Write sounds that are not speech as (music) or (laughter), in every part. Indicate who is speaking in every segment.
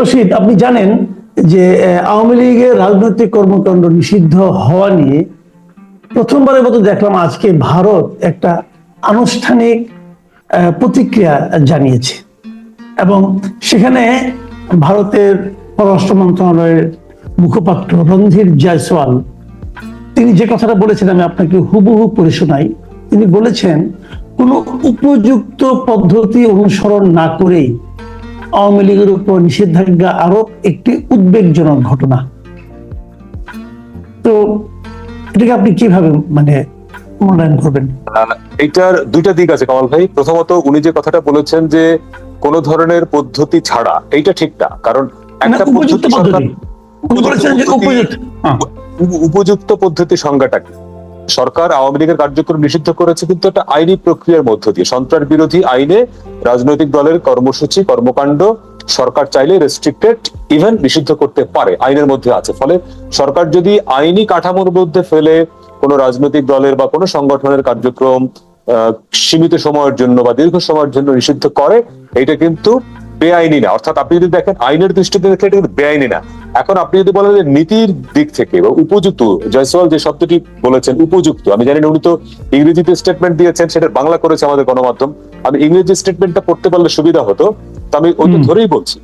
Speaker 1: রশিদ, আপনি জানেন যে আওয়ামী লীগের রাজনৈতিক কর্মকাণ্ড নিষিদ্ধ হওয়া নিয়ে প্রথমবারের মতো দেখলাম আজকে ভারত একটা আনুষ্ঠানিক প্রতিক্রিয়া জানিয়েছে। এবং সেখানে ভারতের পররাষ্ট্র মন্ত্রণালয়ের মুখপাত্র রণধীর জয়সওয়াল, তিনি যে কথাটা বলেছেন আমি আপনাকে হুবহু পড়ে শোনাই। তিনি বলেছেন, কোনো উপযুক্ত পদ্ধতি অনুসরণ না করেই আওয়ামী লীগের উপর নিষেধাজ্ঞা আরোপ একটি উদ্বেগজনক ঘটনা। তো এটাকে আপনি কীভাবে মানে মূল্যায়ন করবেন?
Speaker 2: আহ, এইটার দুইটা দিক আছে কামাল ভাই। প্রথমত উনি যে কথাটা বলেছেন যে কোন ধরনের পদ্ধতি ছাড়া এইটা ঠিক না। কারণ একটা
Speaker 1: উপযুক্ত
Speaker 2: পদ্ধতি
Speaker 1: উপযুক্ত
Speaker 2: সংজ্ঞাটা কি? সরকার আওয়ামী লীগের কার্যক্রম নিষিদ্ধ করেছে, কিন্তু একটা আইনি প্রক্রিয়ার মধ্য দিয়ে। সন্ত্রাস বিরোধী আইনে রাজনৈতিক দলের কর্মসূচি, কর্মকাণ্ড সরকার চাইলে রেস্ট্রিক্টেড ইভেন নিষিদ্ধ করতে পারে, আইনের মধ্যে আছে। ফলে সরকার যদি আইনি কাঠামোর মধ্যে ফেলে কোনো রাজনৈতিক দলের বা কোনো সংগঠনের কার্যক্রম সীমিত সময়ের জন্য বা দীর্ঘ সময়ের জন্য নিষিদ্ধ করে এটা কিন্তু বেআইনি না। অর্থাৎ আপনি যদি দেখেন, আইনের দৃষ্টিতে দেখলে এটা কিন্তু বেআইনি না। এখন আপনি যদি বলেন যে নীতির দিক থেকে বা উপযুক্ত জয়সওয়াল যে শব্দটি বলেছেন উপযুক্ত আমি জানি না উনি তো ইংরেজিতে স্টেটমেন্ট দিয়েছেন সেটা বাংলা করেছে আমাদের গণমাধ্যম। আমি ইংরেজি স্টেটমেন্টটা পড়তে পারলে সুবিধা হতো তো আমি ওইটা ধরেই বলছি।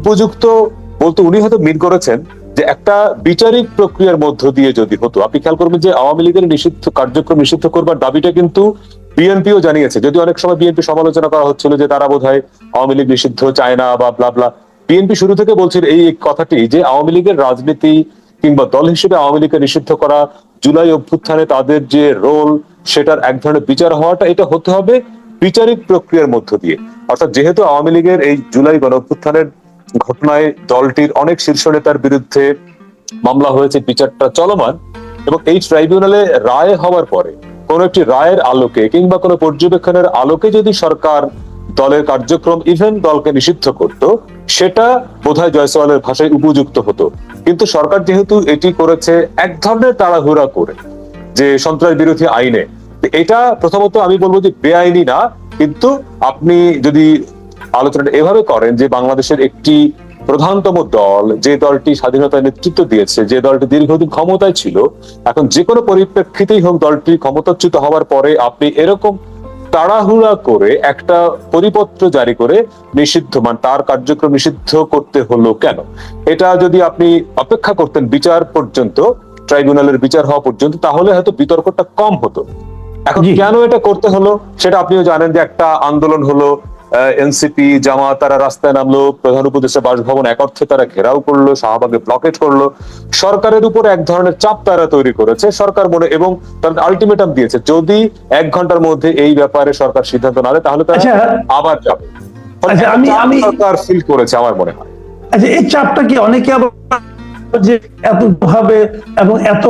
Speaker 2: উপযুক্ত বলতে উনি হয়তো মিন করেছেন যে একটা বিচারিক প্রক্রিয়ার মধ্য দিয়ে যদি হতো আপনি খেয়াল করবেন যে আওয়ামী লীগের নিষিদ্ধ কার্যক্রম নিষিদ্ধ করবার দাবিটা কিন্তু বিএনপিও জানিয়েছে। যদি অনেক সময় বিএনপি সমালোচনা করা হচ্ছিল যে তারা বোধ হয় আওয়ামী লীগ নিষিদ্ধ চায় না বা ব্লাবলা বিএনপি শুরু থেকে বলছিল এই কথাটি যে আওয়ামী লীগের রাজনীতি কিংবা দল হিসেবে আওয়ামী লীগকে নিষিদ্ধ করা, জুলাই অভ্যুত্থানে তাদের যে রোল সেটার এক ধরনের বিচার হওয়াটা, এটা হতে হবে বিচারিক প্রক্রিয়ার মধ্য দিয়ে। অর্থাৎ যেহেতু আওয়ামী লীগের এই জুলাই গণ অভ্যুত্থানের ঘটনায় দলটির অনেক শীর্ষ নেতার বিরুদ্ধে মামলা হয়েছে, বিচারটা চলমান এবং এই ট্রাইব্যুনালে রায় হওয়ার পরে কোন একটি রায়ের আলোকে কিংবা কোনো পর্যবেক্ষণের আলোকে যদি সরকার দলের কার্যক্রম ইভেন দলকে নিষিদ্ধ করত, সেটা বোধহয় জয়সওয়ালের ভাষায় উপযুক্ত হতো। কিন্তু সরকার যেহেতু এটি করেছে, এক ধরনের তাড়াহুড়া করে যে সন্ত্রাস বিরোধী আইনে। এটা প্রথমত আমি বলব যে বেআইনি না, কিন্তু আপনি যদি আলোচনাটা এভাবে করেন যে বাংলাদেশের একটি প্রধানতম দল, যে দলটি স্বাধীনতার নেতৃত্ব দিয়েছে, যে দলটি দীর্ঘদিন ক্ষমতায় ছিল, এখন যে কোনো পরিপ্রেক্ষিতেই হোক দলটি ক্ষমতাচ্যুত হওয়ার পরে আপনি এরকম তাড়াহুড়া করে একটা পরিপত্র জারি করে নিষিদ্ধ মান তার কার্যক্রম নিষিদ্ধ করতে হলো কেন? এটা যদি আপনি অপেক্ষা করতেন বিচার পর্যন্ত ট্রাইব্যুনালের বিচার হওয়া পর্যন্ত তাহলে হয়তো বিতর্কটা কম হতো। এখন। কেন এটা করতে হলো? সেটা আপনিও জানেন যে একটা আন্দোলন হলো এনসিপি জামাত তারা রাস্তায় নামলো প্রধান উপদেষ্টা বাসভবন এক অর্থে তারা ঘেরাও করল শাহবাগে ব্লকেট করল। সরকারের উপর এক ধরনের চাপ তারা তৈরি করেছে। সরকার মনে এবং তারা আলটিমেটাম দিয়েছে যদি এক ঘণ্টার মধ্যে এই ব্যাপারে সরকার সিদ্ধান্ত না নেয় তাহলে তারা
Speaker 1: আচ্ছা।
Speaker 2: আবার যাবে।
Speaker 1: আচ্ছা, আমি- আমি-
Speaker 2: সরকার ফিল করেছে আমার মনে হয়।
Speaker 1: আচ্ছা এই চাপটা কি অনেকে আবার যে এত ভাবে এবং এত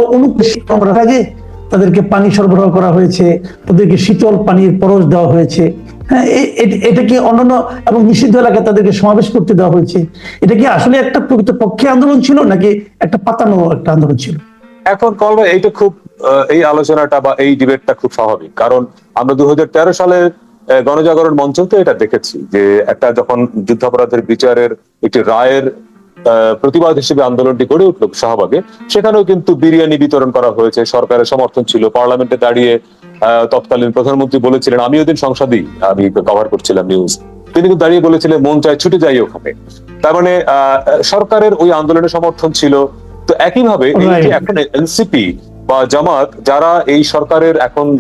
Speaker 1: থাকে তাদেরকে পানি সরবরাহ করা হয়েছে তাদেরকে শীতল পানির পরশ দেওয়া হয়েছে হ্যাঁ এটা কি অন্যান্য এবং নিষিদ্ধ এলাকায় তাদেরকে সমাবেশ করতে দেওয়া হয়েছে? এটা কি আসলে একটা প্রকৃত পক্ষে আন্দোলন ছিল নাকি একটা পাতানো একটা আন্দোলন ছিল?
Speaker 2: এখন কলবে এইটা খুব এই আলোচনাটা বা এই ডিবেটটা খুব স্বাভাবিক। কারণ আমরা দু আহ, গণজাগরণ মঞ্চতে এটা দেখেছি যে একটা যখন যুদ্ধাপরাধের বিচারের একটি রায়ের প্রতিবাদ হিসেবে আন্দোলনটি গড়ে উঠল শাহবাগে সেখানেও কিন্তু বিরিয়ানি বিতরণ করা হয়েছে। সরকারের সমর্থন ছিল পার্লামেন্টে দাঁড়িয়ে তৎকালীন প্রধানমন্ত্রী বলেছিলেন আমি ওদিন সংসদেই আমি কভার করছিলাম নিউজ তিনি কিন্তু দাঁড়িয়ে বলেছিলেন মন চায় ছুটে যাই ওখানে। তার মানে আহ, সরকারের ওই আন্দোলনের সমর্থন ছিল। তো একইভাবে এই যে এখন এনসিপি বা জামাত যারা এই সরকারের এখন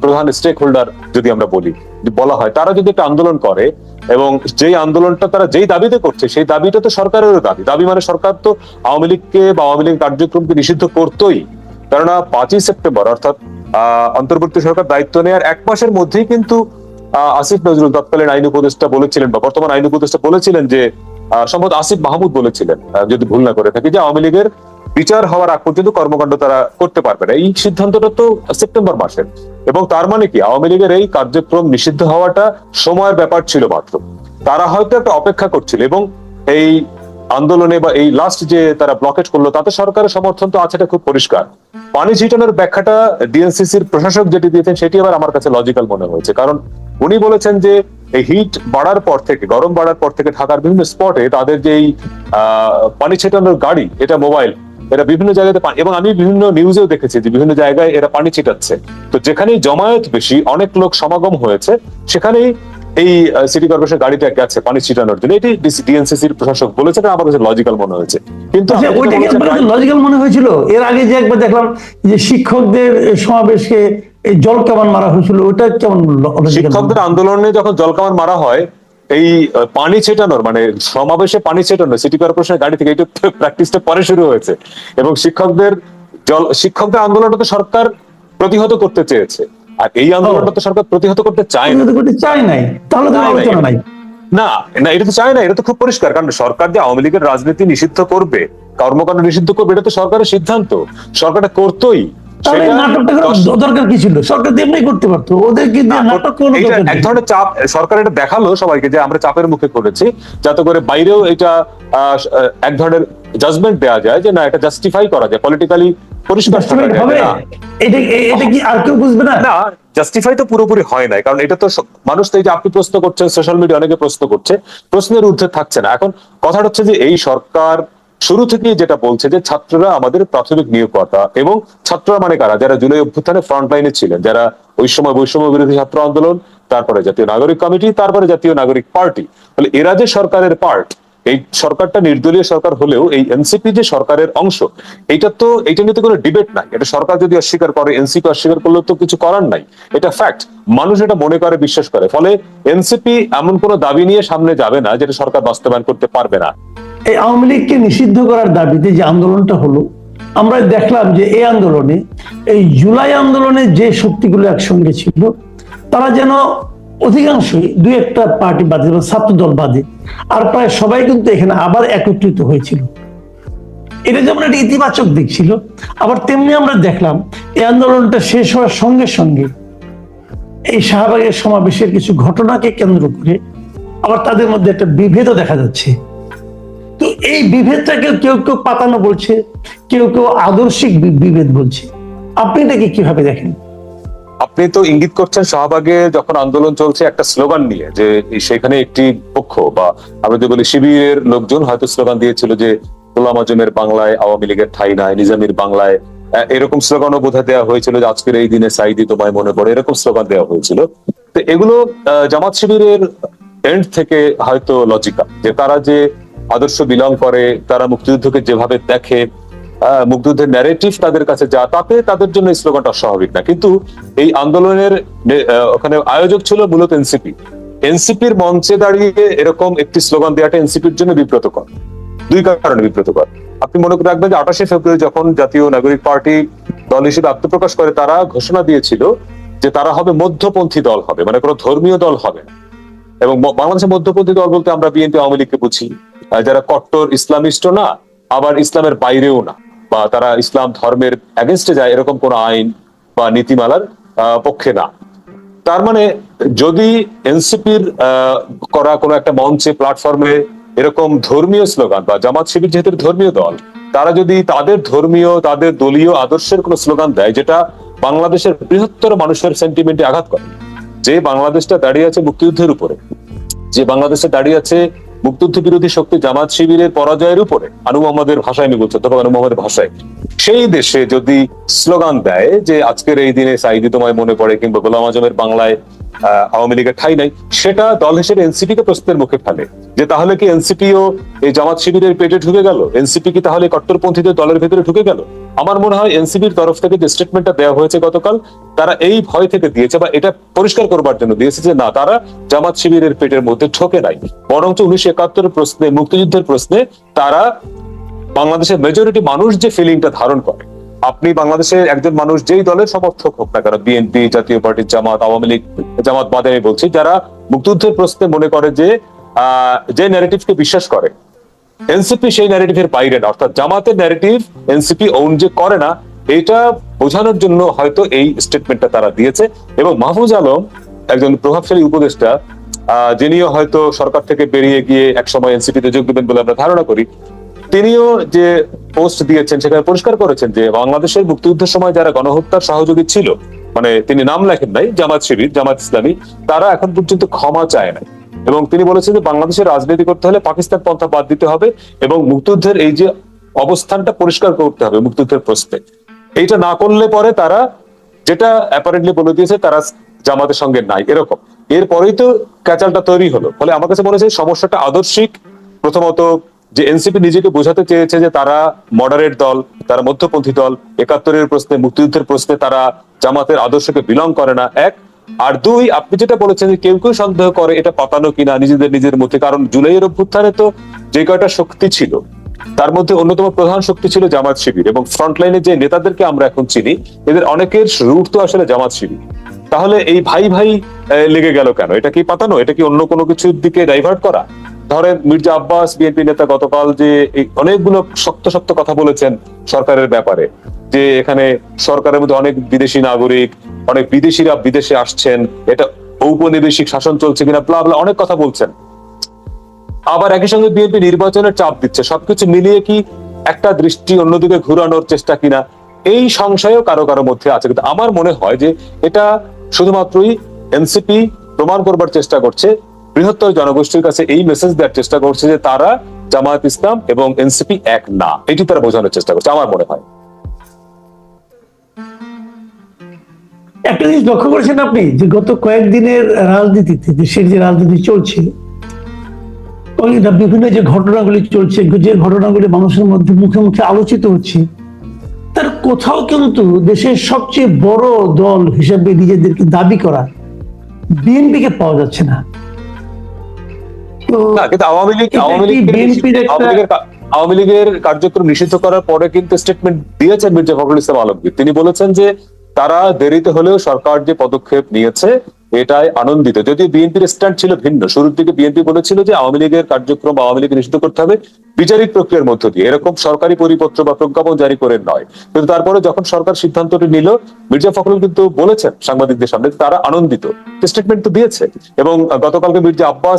Speaker 2: প্রধান স্টেক হোল্ডার যদি আমরা বলি বলা হয় তারা যদি একটা আন্দোলন করে এবং যেই আন্দোলনটা তারা যেই দাবিতে করছে সেই দাবিটা তো সরকারেরও দাবি। দাবি মানে সরকার তো আওয়ামী লীগকে বা আওয়ামী লীগ কার্যক্রমকে নিষিদ্ধ করতোই। কেননা পাঁচই সেপ্টেম্বর অর্থাৎ অন্তর্বর্তী সরকার দায়িত্ব নেওয়ার এক মাসের মধ্যেই কিন্তু আসিফ নজরুল তৎকালীন আইন উপদেষ্টা বলেছিলেন বা বর্তমান আইন উপদেষ্টা বলেছিলেন যে সম্ভবত আসিফ মাহমুদ বলেছিলেন যদি ভুল না করে থাকি, যে আওয়ামী লীগের বিচার হওয়ার আগ পর্যন্ত কর্মকাণ্ড তারা করতে পারবে না। এই সিদ্ধান্তটা তো সেপ্টেম্বর মাসের। এবং তার মানে কি, আওয়ামী লীগের এই কার্যক্রম নিষিদ্ধ হওয়াটা সময়ের ব্যাপার ছিল মাত্র। তারা হয়তো একটা অপেক্ষা করছিল এবং এই আন্দোলনে বা এই লাস্ট যে তারা ব্লকেট করল, তাতে সরকারের সমর্থন তো আছে খুব পরিষ্কার। পানি ছিটানোর ব্যাখ্যাটা ডিএনসিসির প্রশাসক যেটি দিয়েছেন, সেটি আবার আমার কাছে লজিক্যাল মনে হয়েছে। কারণ উনি বলেছেন যে, এই হিট বাড়ার পর থেকে, গরম বাড়ার পর থেকে ঢাকার বিভিন্ন স্পটে তাদের যে এই পানি ছেটানোর গাড়ি, এটা মোবাইল এরা বিভিন্ন জায়গাতে পা- এবং আমি বিভিন্ন নিউজেও দেখেছি যে বিভিন্ন জায়গায় এরা পানি ছিটাচ্ছে। তো যেখানেই জমায়েত বেশি, অনেক লোক সমাগম হয়েছে, সেখানেই এই সিটি কর্পোরেশন গাড়িটা গেছে পানি ছিটানোর জন্য। এটি ডিএনসিসির প্রশাসক বলেছেন আর আমার কাছে লজিক্যাল মনে হয়েছে। কিন্তু
Speaker 1: আচ্ছা, লজিক্যাল মনে হয়েছিল? এর আগে যে একবার দেখলাম যে শিক্ষকদের সমাবেশকে এই জল কামান মারা হয়েছিল ওটা কেমন
Speaker 2: শিক্ষকদের আন্দোলনে যখন জল জলকামান মারা হয় এই পানি ছেটানোর মানে সমাবেশে পানি ছেটানোর সিটি কর্পোরেশনের গাড়ি থেকে এটা (laughs) প্র্যাকটিসটা পরে শুরু হয়েছে। এবং শিক্ষকদের জল শিক্ষকদের আন্দোলনটা তো সরকার প্রতিহত করতে চেয়েছে। আর এই আন্দোলনটা তো সরকার প্রতিহত করতে চায় না।
Speaker 1: করতে চাই নাই। তাহলে তো আলোচনা নাই।
Speaker 2: না না এটা তো চায় না এটা তো খুব পরিষ্কার। কারণ সরকার যে আওয়ামী লীগের রাজনীতি নিষিদ্ধ করবে কর্মকাণ্ড নিষিদ্ধ করবে এটা তো সরকারের সিদ্ধান্ত। সরকারটা করতোই।
Speaker 1: তাহলে নাটকটা দরকার কি ছিল? সরকার এমনি করতে পারতো। ওদেরকে দিয়ে নাটক কোনো
Speaker 2: এইটা
Speaker 1: দরকার
Speaker 2: এক ধরনের চাপ। সরকার এটা দেখাল সবাইকে যে আমরা চাপের মুখে করেছি যাতে করে বাইরেও এটা আহ, এক ধরনের জাজমেন্ট দেওয়া যায় যে না এটা জাস্টিফাই করা যায়। পলিটিক্যালি পরিষ্কার থাকা
Speaker 1: Justify
Speaker 2: যায়
Speaker 1: হবে? এটা এটা কি আর কেউ বুঝবে না?
Speaker 2: না জাস্টিফাই তো পুরোপুরি হয় নাই কারণ এটা তো মানুষ তো এই যে আপনি প্রশ্ন করছেন সোশ্যাল মিডিয়া অনেকে প্রশ্ন করছে প্রশ্নের ঊর্ধ্বে থাকছে না। এখন কথাটা হচ্ছে যে এই সরকার শুরু থেকেই যেটা বলছে যে ছাত্ররা আমাদের প্রাথমিক নিয়োগকর্তা এবং ছাত্ররা মানে কারা? যারা জুলাই অভ্যুত্থানে ফ্রন্ট লাইনে ছিলেন যারা ওই সময় বৈষম্য বিরোধী ছাত্র আন্দোলন তারপরে জাতীয় নাগরিক কমিটি তারপরে জাতীয় নাগরিক পার্টি। তাহলে এরা যে সরকারের পার্ট এই সরকারটা নির্দলীয় সরকার হলেও এই এনসিপি যে সরকারের অংশ, এটা তো, এটা নিয়ে তো কোনো ডিবেট নাই। এটা সরকার যদি অস্বীকার করে এনসিপি অস্বীকার করলেও তো কিছু করার নাই। এটা ফ্যাক্ট মানুষ এটা মনে করে, বিশ্বাস করে। ফলে এনসিপি এমন কোনো দাবি নিয়ে সামনে যাবে না যেটা সরকার বাস্তবায়ন করতে পারবে না।
Speaker 1: এই আওয়ামী লীগকে নিষিদ্ধ করার দাবিতে যে আন্দোলনটা হলো, আমরা দেখলাম যে এই আন্দোলনে, এই জুলাই আন্দোলনে যে শক্তিগুলো একসঙ্গে ছিল, তারা যেন অধিকাংশই দুই একটা পার্টি বাদে ছাত্র দল বাদে, আর প্রায় সবাই কিন্তু এখানে আবার একত্রিত হয়েছিল। এটা যেমন একটা ইতিবাচক দিক ছিল, আবার তেমনি আমরা দেখলাম এই আন্দোলনটা শেষ হওয়ার সঙ্গে সঙ্গে এই শাহবাগের সমাবেশের কিছু ঘটনাকে কেন্দ্র করে আবার তাদের মধ্যে একটা বিভেদও দেখা যাচ্ছে। তো এই বিভেদটাকে কেউ কেউ পাতানো বলছে, কেউ কেউ আদর্শিক বিভেদ বলছে। আপনি এটাকে কীভাবে দেখেন?
Speaker 2: আপনি তো ইঙ্গিত করছেন শাহবাগে যখন আন্দোলন চলছে একটা স্লোগান নিয়ে, যে সেখানে একটি পক্ষ বা আমরা যে বলি শিবিরের লোকজন হয়তো স্লোগান দিয়েছিল যে গোলাম আজমের বাংলায়, আওয়ামী লীগের ঠাই নাই, নিজামীর বাংলায় এরকম স্লোগানও বোধহয় দেওয়া হয়েছিল যে আজকের এই দিনে সাইদি তোমায় মনে পড়ে, এরকম স্লোগান দেওয়া হয়েছিল। তো এগুলো জামাত শিবিরের এন্ড থেকে হয়তো লজিক্যাল যে তারা যে আদর্শ বিলং করে, তারা মুক্তিযুদ্ধকে যেভাবে দেখে মুক্তিযুদ্ধের ন্যারেটিভ তাদের কাছে যা, তাতে তাদের জন্য স্লোগানটা অস্বাভাবিক না। কিন্তু এই আন্দোলনের ওখানে আয়োজক ছিল মূলত এনসিপি এনসিপির মঞ্চে দাঁড়িয়ে এরকম একটি স্লোগান দেওয়াটা এনসিপির জন্য বিব্রতকর। দুই কারণে বিব্রতকর। আপনি মনে করে রাখবেন যে আঠাশে ফেব্রুয়ারি যখন জাতীয় নাগরিক পার্টি দল হিসেবে আত্মপ্রকাশ করে, তারা ঘোষণা দিয়েছিল যে তারা হবে মধ্যপন্থী দল হবে মানে কোনো ধর্মীয় দল হবে না। এবং বাংলাদেশের মধ্যপন্থী দল বলতে আমরা বিএনপি, আওয়ামী লীগকে বুঝি। যারা কট্টর ইসলামিস্টও না, আবার ইসলামের বাইরেও না। বা তারা ইসলাম ধর্মের এগেনস্টে যায় এরকম কোন আইন বা নীতিমালার পক্ষে না। তার মানে যদি এনসিপির করা কোনো একটা মঞ্চে প্ল্যাটফর্মে এরকম ধর্মীয় স্লোগান বা জামাত শিবির যেহেতু ধর্মীয় দল, তারা যদি তাদের ধর্মীয়, তাদের দলীয় আদর্শের কোনো স্লোগান দেয় যেটা বাংলাদেশের বৃহত্তর মানুষের সেন্টিমেন্টে আঘাত করে, যে বাংলাদেশটা দাঁড়িয়ে আছে মুক্তিযুদ্ধের উপরে, যে বাংলাদেশে দাঁড়িয়ে আছে মুক্তিযুদ্ধ বিরোধী শক্তি জামাত শিবিরের পরাজয়ের উপরে আনু মোহাম্মদের ভাষায় আমি বলছি তখন আনু মোহাম্মদের ভাষায়। সেই দেশে যদি স্লোগান দেয় যে আজকের এই দিনে সাইদি তোমায় মনে পড়ে কিংবা গোলাম আজমের বাংলায় আওয়ামী লীগের ঠাই নাই, সেটা দল হিসেবে এনসিপি কে প্রশ্নের মুখে ফেলে। যে তাহলে কি এনসিপিও এই জামাত শিবিরের পেটে ঢুকে গেল? এনসিপি কি তাহলে কট্টরপন্থীদের দলের ভেতরে ঢুকে গেল? আমার মনে হয় এনসিপির তরফ থেকে যে স্টেটমেন্টটা দেওয়া হয়েছে গতকাল, তারা এই ভয় থেকে দিয়েছে বা এটা পরিষ্কার করবার জন্য দিয়েছে যে না, তারা জামাত শিবিরের পেটের মধ্যে ঠকে নাই। বরঞ্চ উনিশশো একাত্তর প্রশ্নে, মুক্তিযুদ্ধের প্রশ্নে তারা বাংলাদেশের মেজরিটি মানুষ যে ফিলিংটা ধারণ করে। আপনি বাংলাদেশের একজন মানুষ যেই দলের সমর্থক হোক না কেন BNP Jatiya Party Jamaat, Awami League, Jamaat বাদে আমি বলছি, যারা মুক্তিযুদ্ধের প্রশ্নে মনে করে যে যে ন্যারেটিভকে বিশ্বাস করে এনসিপি সেই ন্যারেটিভের বাইরে না, অর্থাৎ জামাতের ন্যারেটিভ এনসিপি ওন যে করে না, এটা বোঝানোর জন্য হয়তো এই স্টেটমেন্টটা তারা দিয়েছে। এবং মাহফুজ আলম একজন প্রভাবশালী উপদেষ্টা যিনিও হয়তো সরকার থেকে বেরিয়ে গিয়ে একসময় এনসিপি তে যোগ দেবেন বলে আমরা ধারণা করি তিনিও যে পোস্ট দিয়েছেন, সেখানে পরিষ্কার করেছেন যে বাংলাদেশের মুক্তিযুদ্ধের সময় যারা গণহত্যার সহযোগী ছিল মানে তিনি নাম লেখেন নাই, জামাত শিবির, জামাত ইসলামী, তারা এখন পর্যন্ত ক্ষমা চায় নাই। এবং তিনি বলেছেন যে বাংলাদেশের রাজনীতি করতে হলে পাকিস্তান পন্থা বাদ দিতে হবে এবং মুক্তিযুদ্ধের এই যে অবস্থানটা পরিষ্কার করতে হবে, মুক্তিযুদ্ধের প্রশ্নে। এইটা না করলে পরে তারা যেটা অ্যাপারেন্টলি বলে দিয়েছে, তারা জামাতের সঙ্গে নাই, এরকম। এরপরেই তো ক্যাচালটা তৈরি হলো। ফলে আমার কাছে মনে হচ্ছে সমস্যাটা আদর্শিক। প্রথমত যে এনসিপি নিজেকে বোঝাতে চেয়েছে যে তারা মডারেট দল, তারা মধ্যপন্থী দল, একাত্তরের প্রশ্নে, মুক্তিযুদ্ধের প্রশ্নে তারা জামাতের আদর্শকে বিলং করে না। এক, আর দুই, আপনি যেটা বলেছেন যে কেউ কেউ সন্দেহ করে এটা পাতানো কিনা, নিজেদের নিজের মধ্যে, কারণ জুলাইয়ের অভ্যুত্থানে তো যে কয়টা শক্তি ছিল, তার মধ্যে অন্যতম প্রধান শক্তি ছিল জামাত শিবির এবং ফ্রন্টলাইনে যে নেতাদেরকে আমরা এখন চিনি, এদের অনেকের রুট তো আসলে জামাত শিবির। তাহলে এই ভাই ভাই লেগে গেল কেন? এটা কি পাতানো? এটা কি অন্য কোনো কিছুর দিকে ডাইভার্ট করা? ধরেন মির্জা আব্বাস, বিএনপি নেতা গতকাল যে অনেকগুলো শক্ত শক্ত কথা বলেছেন সরকারের ব্যাপারে, যে এখানে সরকারের মধ্যে অনেক বিদেশি নাগরিক, অনেক বিদেশিরা বিদেশে আসছেন, এটা ঔপনিবেশিক শাসন চলছে কিনা প্লা অনেক কথা বলছেন। আবার একই সঙ্গে বিএনপি নির্বাচনের চাপ দিচ্ছে, সবকিছু মিলিয়ে কি একটা দৃষ্টি অন্যদিকে ঘুরানোর চেষ্টা কিনা, এই সংশয়ও কারও কারও মধ্যে আছে। কিন্তু আমার মনে হয় যে এটা শুধুমাত্রই এনসিপি প্রমাণ করবার চেষ্টা করছে বৃহত্তর জনগোষ্ঠীর কাছে এই মেসেজ দেওয়ার চেষ্টা করছে যে তারা জামায়াত ইসলাম এবং এনসিপি এক না। এটি তারা বোঝানোর চেষ্টা করছে, আমার মনে হয়।
Speaker 1: একটা জিনিস লক্ষ্য করেছেন আপনি, যে গত কয়েকদিনের রাজনীতিতে দেশের যে রাজনীতি চলছে বিভিন্ন যে ঘটনাগুলি চলছে, যে ঘটনাগুলি মানুষের মধ্যে মুখে মুখে আলোচিত হচ্ছে, তার কোথাও কিন্তু দেশের সবচেয়ে বড় দল হিসেবে নিজেদেরকে দাবি করা, বিএনপিকে পাওয়া যাচ্ছে না।
Speaker 2: না কিন্তু আওয়ামী লীগ আওয়ামী লীগের আওয়ামী লীগের আওয়ামী লীগের কার্যক্রম নিষিদ্ধ করার পরে কিন্তু স্টেটমেন্ট দিয়েছেন মির্জা ফখরুল ইসলাম আলমগীর। তিনি বলেছেন যে তারা দেরিতে হলেও সরকার যে পদক্ষেপ নিয়েছে এটাই আনন্দিত। যদিও বিএনপির স্ট্যান্ড ছিল ভিন্ন। শুরুর দিকে বিএনপি বলেছিল যে আওয়ামী লীগের কার্যক্রম বা আওয়ামী লীগ নিষিদ্ধ করতে হবে বিচারিক প্রক্রিয়ার মধ্য দিয়ে। এরকম সরকারি পরিপত্র বা প্রজ্ঞাপন জারি করে নয়। কিন্তু তারপরে যখন সরকার সিদ্ধান্তটি নিল মির্জা ফখরুল কিন্তু বলেছেন সাংবাদিকদের সামনে তারা আনন্দিত। স্টেটমেন্ট তো দিয়েছে। এবং গতকালকে মির্জা আব্বাস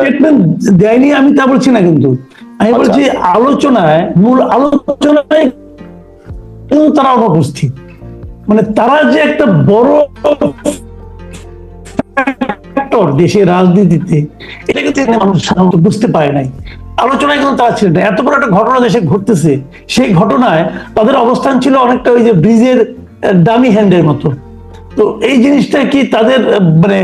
Speaker 1: স্টেটমেন্ট দেয়নি আমি তা বলছি না কিন্তু। আমি
Speaker 2: আচ্ছা।
Speaker 1: বলছি আলোচনায় মূল আলোচনায় তারা অনুপস্থিত। মানে তারা যে একটা বড় দেশের রাজনীতিতে, এটা কিন্তু মানুষ সাধারণত বুঝতে পারে নাই। আলোচনায় কিন্তু তারা ছিল না। এত বড় একটা ঘটনা দেশে ঘটতেছে, সেই ঘটনায় তাদের অবস্থান ছিল অনেকটা ওই যে ব্রিজের দামি হ্যান্ডের মতো। তো এই জিনিসটা কি তাদের মানে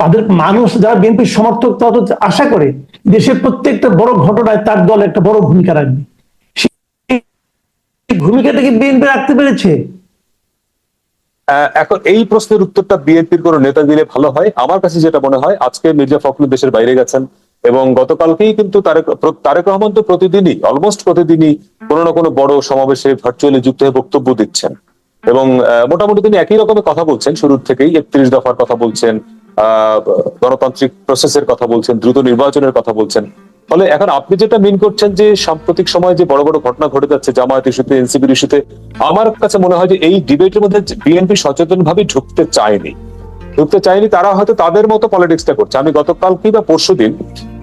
Speaker 1: তাদের মানুষ, যারা বিএনপির সমর্থক, তারা তো আশা করে দেশের প্রত্যেকটা বড় ঘটনায় তার দল একটা বড় ভূমিকা রাখবে। ভূমিকাটা কি বিএনপি রাখতে পেরেছে?
Speaker 2: এখন এই প্রশ্নের উত্তরটা বিএনপির কোন নেতা দিলে ভালো হয়? আমার কাছে যেটা মনে হয় আজকে মির্জা ফখরুল দেশের বাইরে গেছেন এবং গতকালকেই কিন্তু তারেক তারেক রহমান তো প্রতিদিনই অলমোস্ট প্রতিদিনই কোনো না কোনো বড় সমাবেশে ভার্চুয়ালি যুক্ত হয়ে বক্তব্য দিচ্ছেন। এবং মোটামুটি তিনি একই রকমের কথা বলছেন শুরুর থেকেই একত্রিশ দফার কথা বলছেন আহ, গণতান্ত্রিক প্রসেসের কথা বলছেন দ্রুত নির্বাচনের কথা বলছেন। ফলে এখন আপনি যেটা মিন করছেন যে সাম্প্রতিক সময়ে যে বড় বড় ঘটনা ঘটে যাচ্ছে, জামায়াত ইস্যুতে, এনসিপির ইস্যুতে, আমার কাছে মনে হয় যে এই ডিবেটের মধ্যে বিএনপি সচেতন ভাবে ঢুকতে চায়নি। ঢুকতে চায়নি, তারা হয়তো তাদের মতো পলিটিক্সটা করছে। আমি গতকাল কি বা পরশু দিন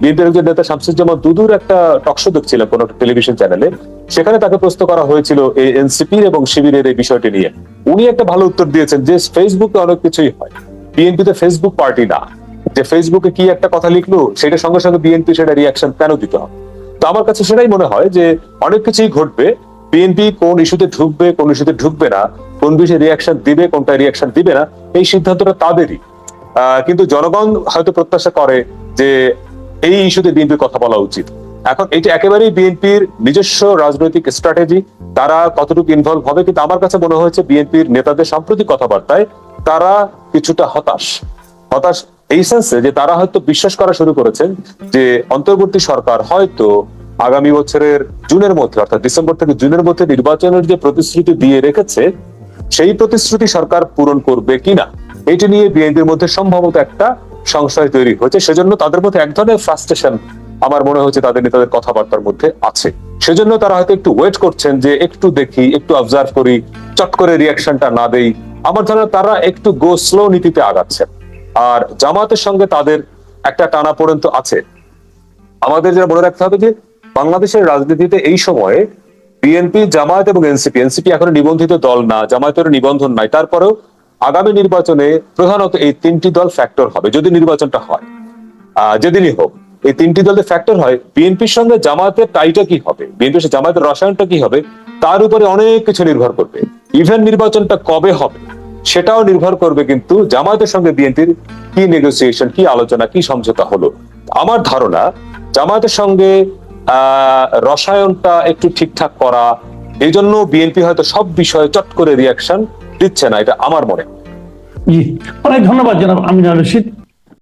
Speaker 2: বিএনপির একজন নেতা শামসুজ্জামান দুদুর একটা টকশো দেখছিলাম কোন টেলিভিশন চ্যানেলে সেখানে তাকে প্রশ্ন করা হয়েছিল এই এনসিপির এবং শিবিরের এই বিষয়টি নিয়ে। উনি একটা ভালো উত্তর দিয়েছেন যে ফেসবুকে অনেক কিছুই হয়। বিএনপি তো ফেসবুক পার্টি না। যে ফেসবুকে কি একটা কথা লিখলো সেটা সঙ্গে সঙ্গে বিএনপি সেটা রিয়াকশন কেন দিতে হবে? তো আমার কাছে সেটাই মনে হয় যে অনেক কিছুই ঘটবে। বিএনপি কোন ইস্যুতে ঢুকবে, কোন ইস্যুতে ঢুকবে না, কোন বিষয়ে রিয়াকশন দিবে, কোনটা রিয়াকশন দিবে না, এই সিদ্ধান্তটা তাদেরই। কিন্তু জনগণ হয়তো প্রত্যাশা করে যে এই ইস্যুতে বিএনপির কথা বলা উচিত। এখন এটা একেবারেই বিএনপির নিজস্ব রাজনৈতিক স্ট্র্যাটেজি তারা কতটুকু ইনভলভ হবে, কিন্তু আমার কাছে মনে হয়েছে বিএনপির নেতাদের সাম্প্রতিক কথাবার্তায় তারা কিছুটা হতাশ। হতাশ এই সেন্সে যে তারা হয়তো বিশ্বাস করা শুরু করেছেন যে অন্তর্বর্তী সরকার হয়তো আগামী বছরের জুনের মধ্যে, অর্থাৎ ডিসেম্বর থেকে জুনের মধ্যে নির্বাচনের যে প্রতিশ্রুতি দিয়ে রেখেছে, সেই প্রতিশ্রুতি সরকার পূরণ করবে কিনা, এটি নিয়ে বিএনপির মধ্যে সম্ভবত একটা সংশয় তৈরি হয়েছে। সেজন্য তাদের মধ্যে এক ধরনের ফ্রাস্ট্রেশন আমার মনে হচ্ছে তাদের নেতাদের কথাবার্তার মধ্যে আছে। সেজন্য তারা হয়তো একটু ওয়েট করছেন যে একটু দেখি, একটু অবজার্ভ করি, চট করে রিয়াকশনটা না দেই। আমার ধারণা তারা একটু গো স্লো নীতিতে আগাচ্ছেন। আর জামাতের সঙ্গে তাদের একটা টানা তো আছে। আমাদের যেটা মনে রাখতে হবে যে, বাংলাদেশের রাজনীতিতে এই সময়ে বিএনপি জামায়াত এবং এনসিপি এনসিপি এখন নিবন্ধিত দল না জামায়াতের নিবন্ধন নাই। তারপরেও আগামী নির্বাচনে প্রধানত এই তিনটি দল ফ্যাক্টর হবে, যদি নির্বাচনটা হয়। যেদিনই হোক, এই তিনটি দলের ফ্যাক্টর হয় বিএনপির সঙ্গে জামায়াতের টাইটা কি হবে? বিএনপির সঙ্গে জামায়াতের রসায়নটা কি হবে? তার উপরে অনেক কিছু নির্ভর করবে। ইভেন নির্বাচনটা কবে হবে? সেটাও নির্ভর করবে কিন্তু জামায়াতের সঙ্গে বিএনপির কি নেগোসিয়েশন কি আলোচনা, কি সমঝোতা হলো আমার ধারণা, জামায়াতের সঙ্গে রসায়নটা একটু ঠিকঠাক করা, এই জন্য বিএনপি হয়তো সব বিষয়ে চট করে রিয়াকশন দিচ্ছে না, এটা আমার মনে।
Speaker 1: জি অনেক ধন্যবাদ জনাব আমিনা রশিদ